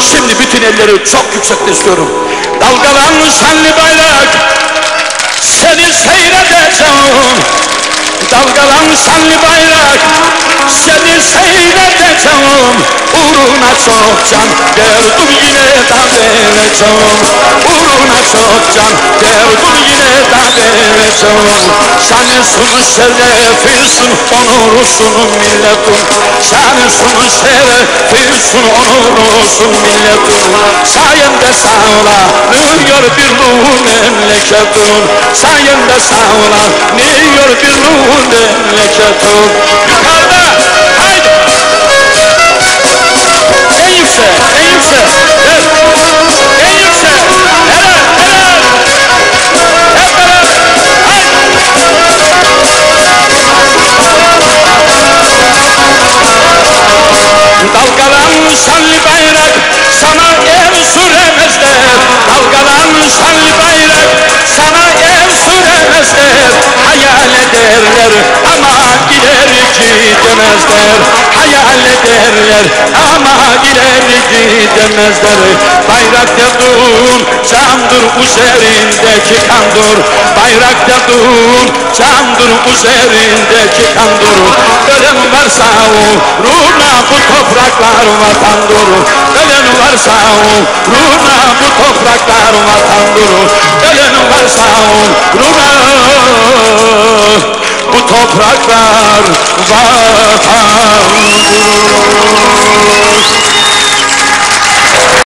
Şimdi bütün elleri çok yüksekte istiyorum. Dalgalan şenli bayrak, seni seyredeceğim. Dalgalan şenli bayrak, seni seyredeceğim. Uğruna çok can verdim yine de vereceğim. Uğruna çok can verdim yine de vereceğim. Şanısın şerefisin, onursun milletin. Şanısın şerefisin, onursun milletin. Sayende sağlanıyor bir ruh memleketin. Sayende sağlanıyor bir ruh memleketin. Ederler ama ileri gidemezler. Hayal ederler ama ileri gidemezler. Bayrak dediğin candır üzerindeki kandır. Bayrak dediğin candır üzerindeki kandır. Ölen varsa uğruna bu topraklar vatandır. Ölen varsa uğruna bu topraklar vatandır. Ölen varsa uğruna topraklar vatandır